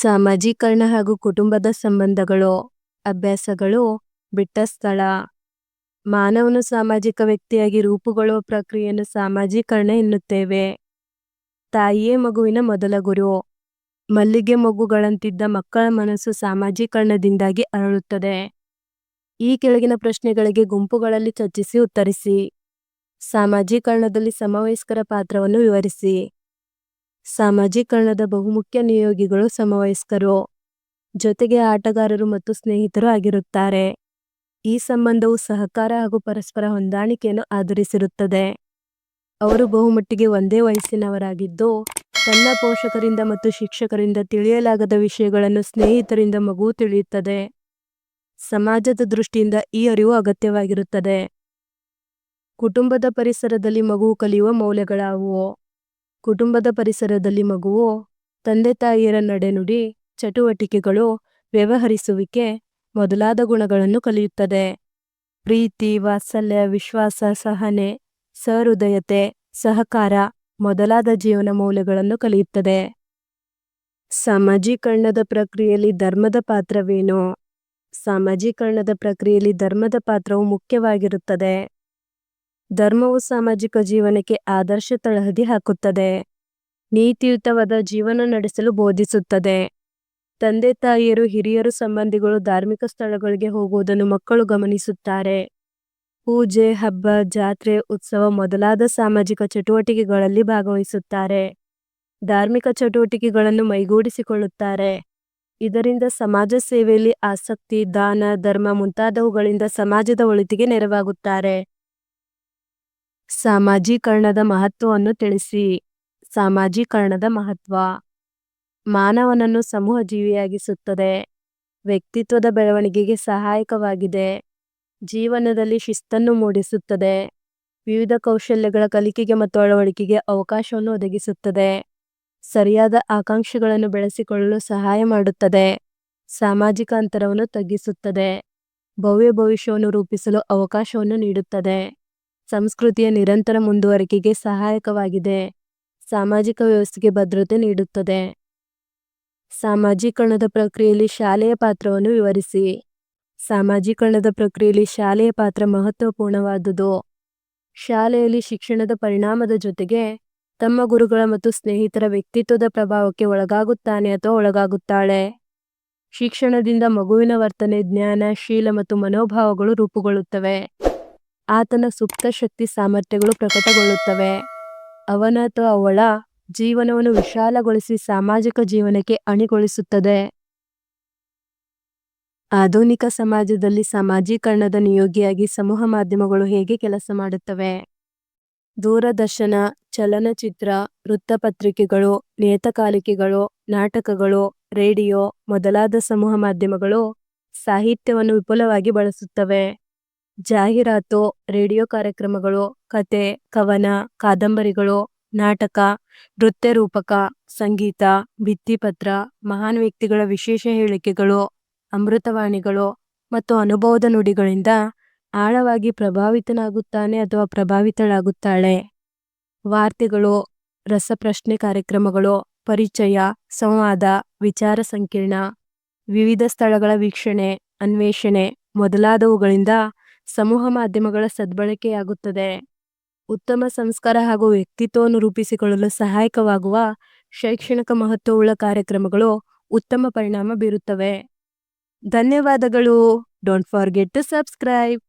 ಸಾಮಾಜೀಕರಣ ಹಾಗೂ ಕುಟುಂಬದ ಸಂಬಂಧಗಳು, ಅಭ್ಯಾಸಗಳು, ಬಿಟ್ಟ ಸ್ಥಳ. ಮಾನವನು ಸಾಮಾಜಿಕ ವ್ಯಕ್ತಿಯಾಗಿ ರೂಪುಗೊಳ್ಳುವ ಪ್ರಕ್ರಿಯೆಯನ್ನು ಸಾಮಾಜೀಕರಣ ಎನ್ನುತ್ತೇವೆ. ತಾಯಿಯೇ ಮಗುವಿನ ಮೊದಲ ಗುರು. ಮಲ್ಲಿಗೆ ಮಗುಗಳಂತಿದ್ದ ಮಕ್ಕಳ ಮನಸ್ಸು ಸಾಮಾಜೀಕರಣದಿಂದಾಗಿ ಅರಳುತ್ತದೆ. ಈ ಕೆಳಗಿನ ಪ್ರಶ್ನೆಗಳಿಗೆ ಗುಂಪುಗಳಲ್ಲಿ ಚರ್ಚಿಸಿ ಉತ್ತರಿಸಿ. ಸಾಮಾಜೀಕರಣದಲ್ಲಿ ಸಮವಯಸ್ಕರ ಪಾತ್ರವನ್ನು ವಿವರಿಸಿ. ಸಾಮಾಜೀಕರಣದ ಬಹುಮುಖ್ಯ ನಿಯೋಗಿಗಳು ಸಮವಯಸ್ಕರು. ಜೊತೆಗೆ ಆಟಗಾರರು ಮತ್ತು ಸ್ನೇಹಿತರು ಆಗಿರುತ್ತಾರೆ. ಈ ಸಂಬಂಧವು ಸಹಕಾರ ಹಾಗೂ ಪರಸ್ಪರ ಹೊಂದಾಣಿಕೆಯನ್ನು ಆಧರಿಸಿರುತ್ತದೆ. ಅವರು ಬಹುಮಟ್ಟಿಗೆ ಒಂದೇ ವಯಸ್ಸಿನವರಾಗಿದ್ದು, ತನ್ನ ಪೋಷಕರಿಂದ ಮತ್ತು ಶಿಕ್ಷಕರಿಂದ ತಿಳಿಯಲಾಗದ ವಿಷಯಗಳನ್ನು ಸ್ನೇಹಿತರಿಂದ ಮಗು ತಿಳಿಯುತ್ತದೆ. ಸಮಾಜದ ದೃಷ್ಟಿಯಿಂದ ಈ ಅರಿವು ಅಗತ್ಯವಾಗಿರುತ್ತದೆ. ಕುಟುಂಬದ ಪರಿಸರದಲ್ಲಿ ಮಗು ಕಲಿಯುವ ಮೌಲ್ಯಗಳಾವುವು? ಕುಟುಂಬದ ಪರಿಸರದಲ್ಲಿ ಮಗುವು ತಂದೆ ತಾಯಿಯರ ನಡೆನುಡಿ ಚಟುವಟಿಕೆಗಳು ವ್ಯವಹರಿಸುವಿಕೆ ಮೊದಲಾದ ಗುಣಗಳನ್ನು ಕಲಿಯುತ್ತದೆ. ಪ್ರೀತಿ, ವಾತ್ಸಲ್ಯ, ವಿಶ್ವಾಸ, ಸಹನೆ, ಸಹೃದಯತೆ, ಸಹಕಾರ ಮೊದಲಾದ ಜೀವನ ಮೌಲ್ಯಗಳನ್ನು ಕಲಿಯುತ್ತದೆ. ಸಾಮಾಜೀಕರಣದ ಪ್ರಕ್ರಿಯೆಯಲ್ಲಿ ಧರ್ಮದ ಪಾತ್ರವೇನು? ಸಾಮಾಜೀಕರಣದ ಪ್ರಕ್ರಿಯೆಯಲ್ಲಿ ಧರ್ಮದ ಪಾತ್ರವು ಮುಖ್ಯವಾಗಿರುತ್ತದೆ. ಧರ್ಮವು ಸಾಮಾಜಿಕ ಜೀವನಕ್ಕೆ ಆದರ್ಶ ತಳಹದಿ ಹಾಕುತ್ತದೆ. ನೀತಿಯುತವಾದ ಜೀವನ ನಡೆಸಲು ಬೋಧಿಸುತ್ತದೆ. ತಂದೆ ತಾಯಿಯರು ಹಿರಿಯರು ಸಂಬಂಧಿಗಳು ಧಾರ್ಮಿಕ ಸ್ಥಳಗಳಿಗೆ ಹೋಗುವುದನ್ನು ಮಕ್ಕಳು ಗಮನಿಸುತ್ತಾರೆ. ಪೂಜೆ, ಹಬ್ಬ, ಜಾತ್ರೆ, ಉತ್ಸವ ಮೊದಲಾದ ಸಾಮಾಜಿಕ ಚಟುವಟಿಕೆಗಳಲ್ಲಿ ಭಾಗವಹಿಸುತ್ತಾರೆ. ಧಾರ್ಮಿಕ ಚಟುವಟಿಕೆಗಳನ್ನು ಮೈಗೂಡಿಸಿಕೊಳ್ಳುತ್ತಾರೆ. ಇದರಿಂದ ಸಮಾಜ ಸೇವೆಯಲ್ಲಿ ಆಸಕ್ತಿ, ದಾನ, ಧರ್ಮ ಮುಂತಾದವುಗಳಿಂದ ಸಮಾಜದ ಒಳಿತಿಗೆ ನೆರವಾಗುತ್ತಾರೆ. ಸಾಮಾಜೀಕರಣದ ಮಹತ್ವವನ್ನು ತಿಳಿಸಿ. ಸಾಮಾಜೀಕರಣದ ಮಹತ್ವ. ಮಾನವನನ್ನು ಸಮೂಹ ಜೀವಿಯಾಗಿಸುತ್ತದೆ ವ್ಯಕ್ತಿತ್ವದ ಬೆಳವಣಿಗೆಗೆ ಸಹಾಯಕವಾಗಿದೆ. ಜೀವನದಲ್ಲಿ ಶಿಸ್ತನ್ನು ಮೂಡಿಸುತ್ತದೆ. ವಿವಿಧ ಕೌಶಲ್ಯಗಳ ಕಲಿಕೆಗೆ ಮತ್ತು ಅಳವಡಿಕೆಗೆ ಅವಕಾಶವನ್ನು ಒದಗಿಸುತ್ತದೆ. ಸರಿಯಾದ ಆಕಾಂಕ್ಷೆಗಳನ್ನು ಬೆಳೆಸಿಕೊಳ್ಳಲು ಸಹಾಯ ಮಾಡುತ್ತದೆ. ಸಾಮಾಜಿಕ ಅಂತರವನ್ನು ತಗ್ಗಿಸುತ್ತದೆ. ಭವ್ಯ ಭವಿಷ್ಯವನ್ನು ರೂಪಿಸಲು ಅವಕಾಶವನ್ನು ನೀಡುತ್ತದೆ. ಸಂಸ್ಕೃತಿಯ ನಿರಂತರ ಮುಂದುವರಿಕೆಗೆ ಸಹಾಯಕವಾಗಿದೆ. ಸಾಮಾಜಿಕ ವ್ಯವಸ್ಥೆಗೆ ಭದ್ರತೆ ನೀಡುತ್ತದೆ. ಸಾಮಾಜೀಕರಣದ ಪ್ರಕ್ರಿಯೆಯಲ್ಲಿ ಶಾಲೆಯ ಪಾತ್ರವನ್ನು ವಿವರಿಸಿ. ಸಾಮಾಜೀಕರಣದ ಪ್ರಕ್ರಿಯೆಯಲ್ಲಿ ಶಾಲೆಯ ಪಾತ್ರ ಮಹತ್ವಪೂರ್ಣವಾದುದು. ಶಾಲೆಯಲ್ಲಿ ಶಿಕ್ಷಣದ ಪರಿಣಾಮದ ಜೊತೆಗೆ ತಮ್ಮ ಗುರುಗಳ ಮತ್ತು ಸ್ನೇಹಿತರ ವ್ಯಕ್ತಿತ್ವದ ಪ್ರಭಾವಕ್ಕೆ ಒಳಗಾಗುತ್ತಾನೆ ಅಥವಾ ಒಳಗಾಗುತ್ತಾಳೆ. ಶಿಕ್ಷಣದಿಂದ ಮಗುವಿನ ವರ್ತನೆ, ಜ್ಞಾನ, ಶೀಲ ಮತ್ತು ಮನೋಭಾವಗಳು ರೂಪುಗೊಳ್ಳುತ್ತವೆ. ಆತನ ಸುಪ್ತ ಶಕ್ತಿ ಸಾಮರ್ಥ್ಯಗಳು ಪ್ರಕಟಗೊಳ್ಳುತ್ತವೆ. ಅವನ ಅಥವಾ ಅವಳ ಜೀವನವನ್ನು ವಿಶಾಲಗೊಳಿಸಿ ಸಾಮಾಜಿಕ ಜೀವನಕ್ಕೆ ಅಣಿಗೊಳಿಸುತ್ತದೆ. ಆಧುನಿಕ ಸಮಾಜದಲ್ಲಿ ಸಾಮಾಜೀಕರಣದ ನಿಯೋಗಿಯಾಗಿ ಸಮೂಹ ಮಾಧ್ಯಮಗಳು ಹೇಗೆ ಕೆಲಸ ಮಾಡುತ್ತವೆ? ದೂರದರ್ಶನ, ಚಲನಚಿತ್ರ, ವೃತ್ತಪತ್ರಿಕೆಗಳು ನಿಯತಕಾಲಿಕೆಗಳು ನಾಟಕಗಳು, ರೇಡಿಯೋ ಮೊದಲಾದ ಸಮೂಹ ಮಾಧ್ಯಮಗಳು ಸಾಹಿತ್ಯವನ್ನು ವಿಪುಲವಾಗಿ ಬಳಸುತ್ತವೆ. ಜಾಹೀರಾತು, ರೇಡಿಯೋ ಕಾರ್ಯಕ್ರಮಗಳು, ಕತೆ, ಕವನ, ಕಾದಂಬರಿಗಳು, ನಾಟಕ, ನೃತ್ಯ ರೂಪಕ, ಸಂಗೀತ ಭಿತ್ತಿಪತ್ರ ಮಹಾನ್ ವ್ಯಕ್ತಿಗಳ ವಿಶೇಷ ಹೇಳಿಕೆಗಳು, ಅಮೃತವಾಣಿಗಳು ಮತ್ತು ಅನುಭವದ ನುಡಿಗಳಿಂದ ಆಳವಾಗಿ ಪ್ರಭಾವಿತನಾಗುತ್ತಾನೆ ಅಥವಾ ಪ್ರಭಾವಿತಳಾಗುತ್ತಾಳೆ. ವಾರ್ತೆಗಳು, ರಸಪ್ರಶ್ನೆ ಕಾರ್ಯಕ್ರಮಗಳು, ಪರಿಚಯ, ಸಂವಾದ, ವಿಚಾರ ಸಂಕಿರಣ, ವಿವಿಧ ಸ್ಥಳಗಳ ವೀಕ್ಷಣೆ, ಅನ್ವೇಷಣೆ ಮೊದಲಾದವುಗಳಿಂದ ಸಮೂಹ ಮಾಧ್ಯಮಗಳ ಸದ್ಬಳಕೆಯಾಗುತ್ತದೆ. ಉತ್ತಮ ಸಂಸ್ಕಾರ ಹಾಗೂ ವ್ಯಕ್ತಿತ್ವವನ್ನು ರೂಪಿಸಿಕೊಳ್ಳಲು ಸಹಾಯಕವಾಗುವ ಶೈಕ್ಷಣಿಕ ಮಹತ್ವವುಳ್ಳ ಕಾರ್ಯಕ್ರಮಗಳು ಉತ್ತಮ ಪರಿಣಾಮ ಬೀರುತ್ತವೆ. ಧನ್ಯವಾದಗಳು. Don't forget to subscribe